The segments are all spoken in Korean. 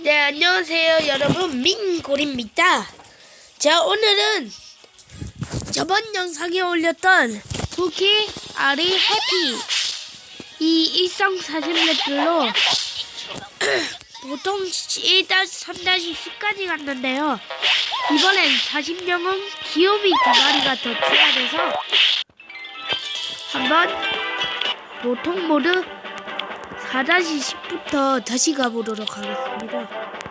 네, 안녕하세요, 여러분. 민골입니다. 자, 오늘은 저번 영상에 올렸던 쿠키, 아리, 해피 이 일상 사진 맵들로 보통 1-3-10까지 갔는데요. 이번엔 40명은 귀요미 두 마리가 더 추가돼서 한번 보통 모드 4-10부터 다시 가보도록 하겠습니다.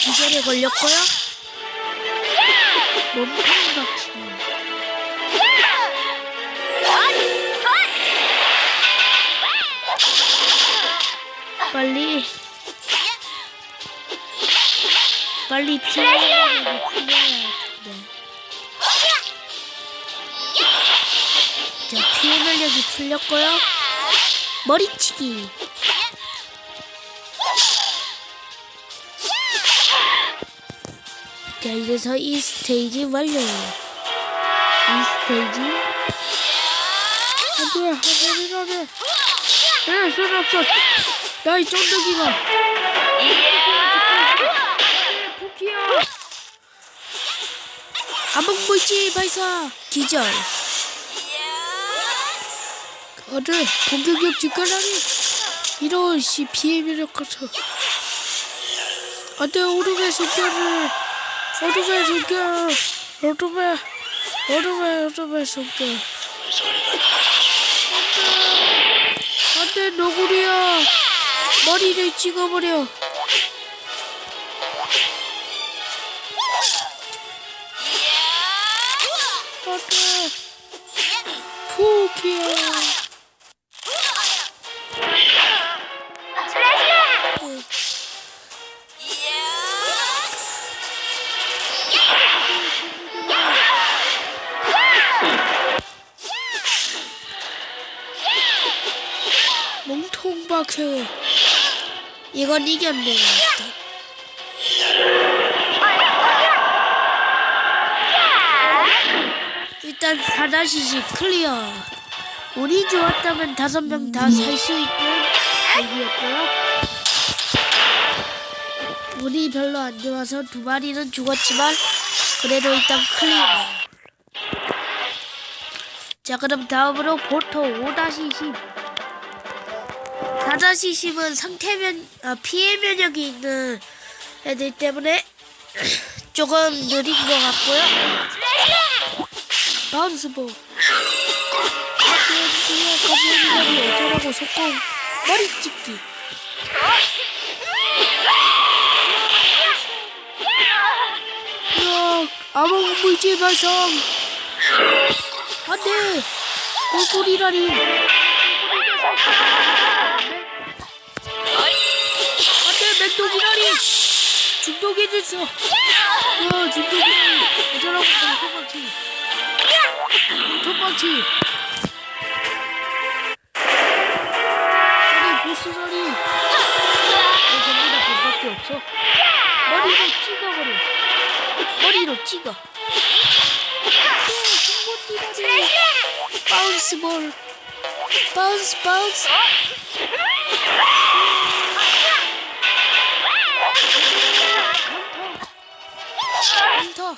기절에 걸렸고요. 몸통 박치. 빨리 빨리 피해야 풀려야 돼. 자, 피해 능력이 풀렸고요. 머리치기. 자, 이래서 이 스테이지 완료. 이 스테이지. 안 돼, 하늘이라네. 야, 소리 없어. 야, 이 쫀득이가. 포키야. 암흑물질 발사. 기절. 어들 공격력 증가라니. 이런 씨 면역 같아. 안돼 오르베 숨결을 어둠의 숨결 어둠의 어둠의 어둠의 숨결 안돼. 안돼 너구리야. 머리를 찍어버려. 안돼. 포기야 몽통박해 이건 이겼네. 일단. 일단 4-10 클리어. 운이 좋았다면 다섯 명 다 살 수 있는 얘기였고요 운이 별로 안 좋아서 두 마리는 죽었지만 그래도 일단 클리어. 자 그럼 다음으로 보토 5-10 4-10은 상태면 아, 피해 면역이 있는 애들 때문에 조금 느린 것 같고요. 가비언이야 가비언이 어쩌라고 속공 머리 찍기. 암흑 물질 발성. 안돼. 안돼 맹독이라니. 중독이 됐어 와 중독이라니. 어쩌라고 통박치 통박치 아니 보스라니 왜 전부 다 돈밖에 없어. 머리로 찍어버려. 머리로 찍어. 승부띠라니. 바운스볼. 바운스 바운스 헌터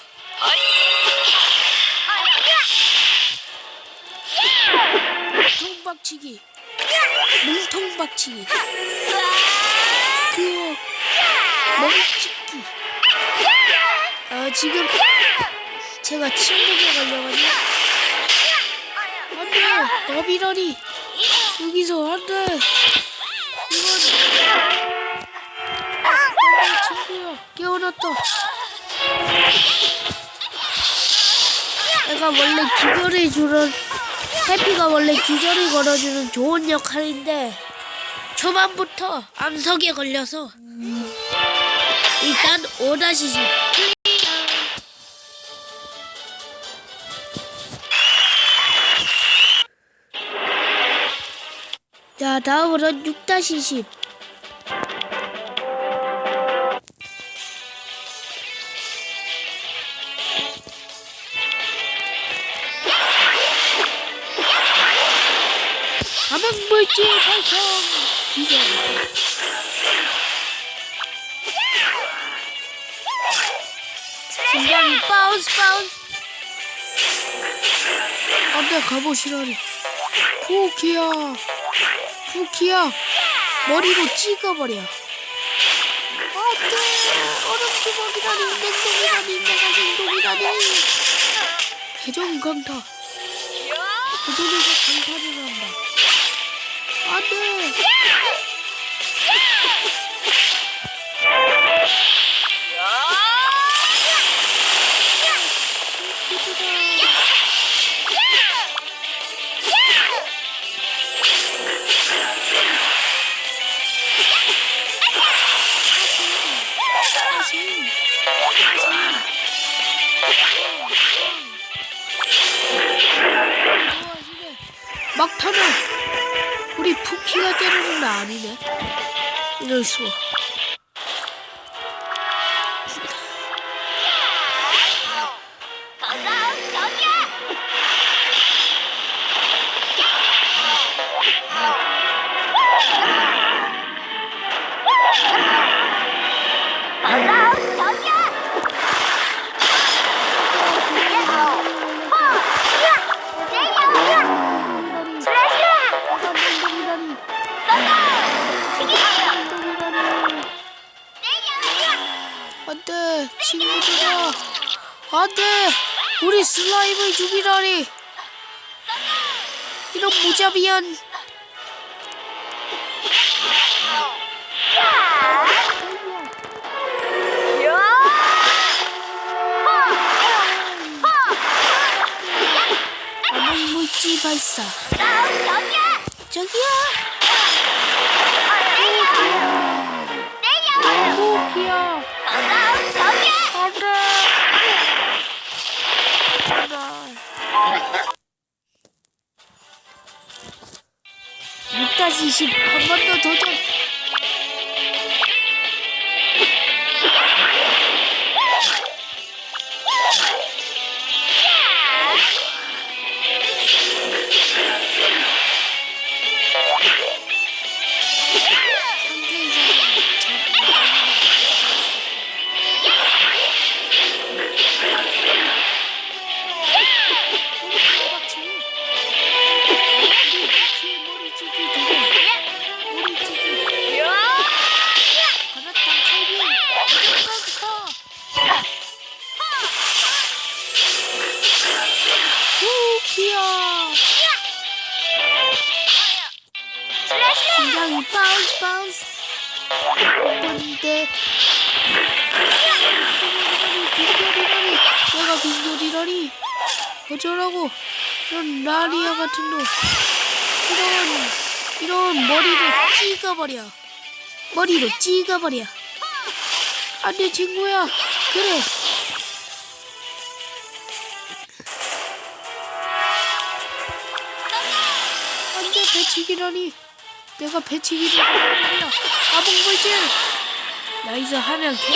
통박치기. 뭉통박치기. 그 멍찍기. 아 지금 제가 침묵에 걸려가지고. 안돼. 너비러리. 여기서 안돼. 이건. 안돼 친구야 깨어났다 내가 원래 기절을 주는 해피가 원래 기절을 걸어주는 좋은 역할인데 초반부터 암석에 걸려서 일단 5-10 자 다음으로 6-10 암흑물질 발성 기절 심장이 바운스 바운스. 안돼 가보시라니. 쿠키야. 쿠키야. 머리로 찍어버려. 안돼 얼음 주먹이라니 냉동이라니 내가 냉동이라니. 해전 강타. 해전에서 강타를 한다 푸키가 때리는 거 아니네. 이럴 수가. 친구들아. 안돼 우리 슬라임을 죽이라니. 이런 무자비한. 암흑물질 발사. 저기요. 쿠키야 안돼 번더 도전 심장이 바운스 바운스 근데 빈결이라니 내가 빈결이라니. 어쩌라고. 이런 라리아 같은 놈. 이런 이런 머리를 찍어버려. 머리로 찍어버려. 안돼 친구야. 그래. 안돼 배치기라니 내가 배치기를 하는 아봉물질! 나이스 하면 개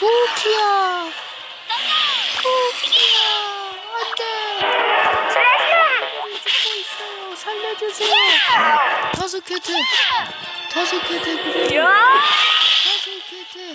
쿠키야! 쿠키야! 안돼! 죽고 있어요. 살려주세요. 다섯 캣트 그래요 캣트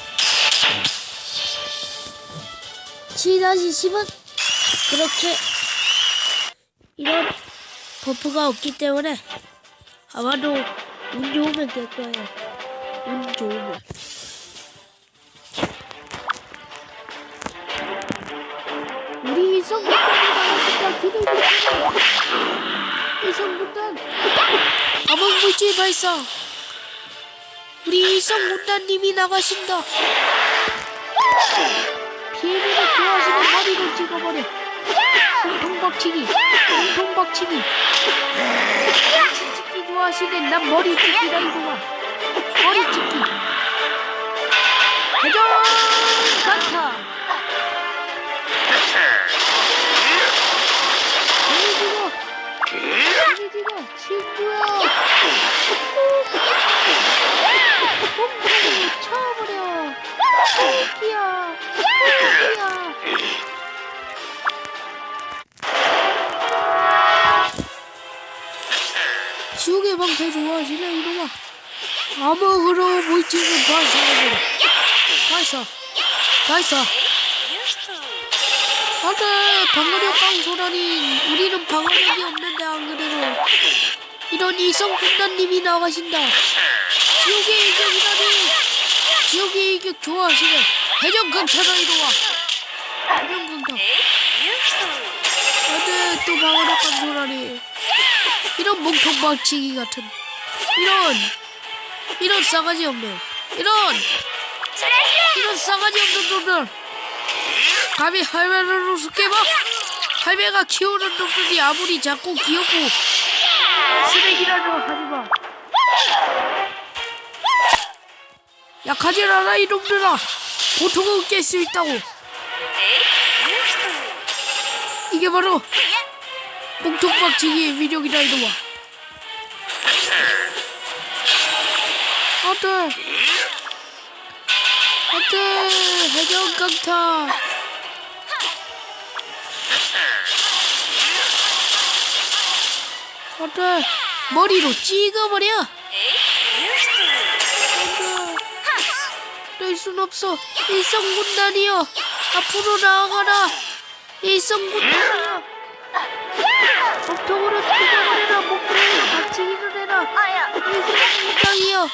7-10은 그렇게 이런 버프가 없기 때문에 아마도 운 좋으면 될 거예요. 운 좋으면. 우리 나왔습니다. 기대해 이 성군단 암흑물질 발사. 우리 성군단님이 나가신다. 피해를 좋아하시는 머리를 찍어버려. 통박치기, 통박치기. 치 찍기 좋아하시는 난 머리 찍기다 이거만. 머리 찍기. 대전 간타. 암흑으로 물질을 발사해버려 발사 발사 안돼 방어력 강소라니 우리는 방어력이 없는데 안 그래도 이런 이성 군단님이 나가신다. 지옥의 일격이라니 지옥의 일격 좋아하시네. 해적 강타다 이놈아 해적 강타 안돼 또 방어력 강소라니 이런 뭉통박치기 같은. 이런 이런 싸가지 없네. 이런. 이런 싸가지 없는 놈들. 감히 할배를 우습게 봐. 할배가 키우는 놈들이 아무리 작고 귀엽고 쓰레기라도 하지마. 약하진 않아 이놈들아. 보통은 깰 수 있다고. 이게 바로 뭉통박치기의 위력이다 이놈아 안돼 안돼 해적 강타? 안돼 머리로 찍어버려! 낼순 없어. 일성군단이여. 앞으로 나아가라. 일성군단이여 몸통으로 뜯어버려라. 목구멍으로 박치기를 해라. 일성군단이여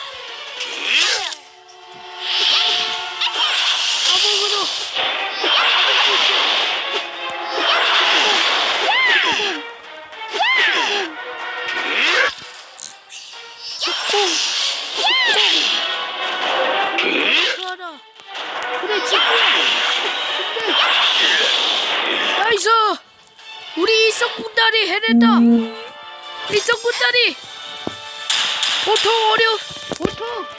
나이스 우리 일성군단이 해냈다. 일성군단이 보통 어려 보통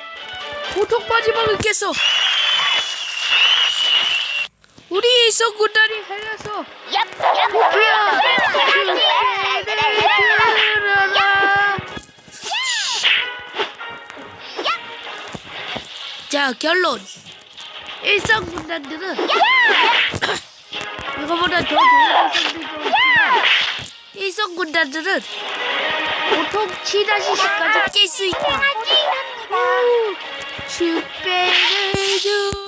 보통 마지막을 깼어. 우리 일성군단이 해냈어 포키야 자 결론. 일성 군단들은 이거보다 더 좋은 일성들도 있지만 일성 군단들은 보통 7-10까지 깰 수 있다. 슈 페르 주